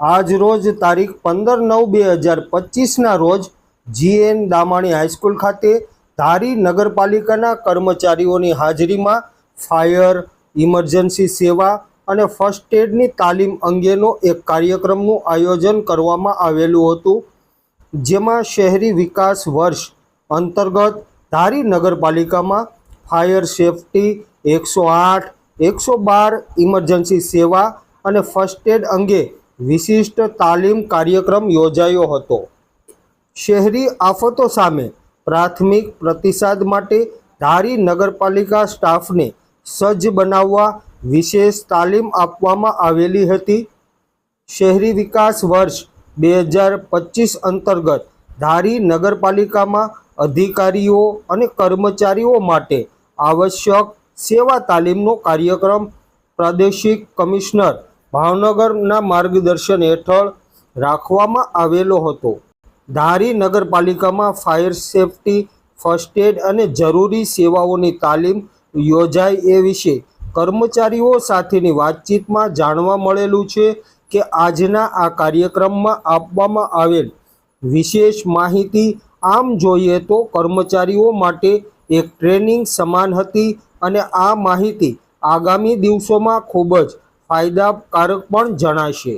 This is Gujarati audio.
આજ રોજ તારીખ પંદર નવ બે હજાર પચીસના રોજ જીએન દામાણી હાઈસ્કૂલ ખાતે ધારી નગરપાલિકાના કર્મચારીઓની હાજરીમાં ફાયર, ઇમરજન્સી સેવા અને ફર્સ્ટ એડની તાલીમ અંગેનો એક કાર્યક્રમનું આયોજન કરવામાં આવેલું હતું, જેમાં શહેરી વિકાસ વર્ષ અંતર્ગત ધારી નગરપાલિકામાં ફાયર સેફટી એકસો આઠ, એકસો બાર ઇમરજન્સી સેવા અને ફર્સ્ટ એડ અંગે વિશિષ્ટ તાલીમ કાર્યક્રમ યોજાયો હતો. શહેરી આફતો સામે પ્રાથમિક પ્રતિસાદ માટે ધારી નગરપાલિકા સ્ટાફને સજ્જ બનાવવા વિશેષ તાલીમ આપવામાં આવેલી હતી. શહેરી વિકાસ વર્ષ બે હજાર પચીસ અંતર્ગત ધારી નગરપાલિકામાં અધિકારીઓ અને કર્મચારીઓ માટે આવશ્યક સેવા તાલીમનો કાર્યક્રમ પ્રાદેશિક કમિશનર ભાવનગરના માર્ગદર્શન હેઠળ રાખવામાં આવેલો હતો. ધારી નગરપાલિકામાં ફાયર સેફટી, ફર્સ્ટ એડ અને જરૂરી સેવાઓની તાલીમ યોજાય એ વિશે કર્મચારીઓ સાથેની વાતચીતમાં જાણવા મળેલું છે કે આજના આ કાર્યક્રમમાં આપવામાં આવેલ વિશેષ માહિતી આમ જોઈએ તો કર્મચારીઓ માટે એક ટ્રેનિંગ સમાન હતી અને આ માહિતી આગામી દિવસોમાં ખૂબ જ ફાયદાકારક પણ જણાશે.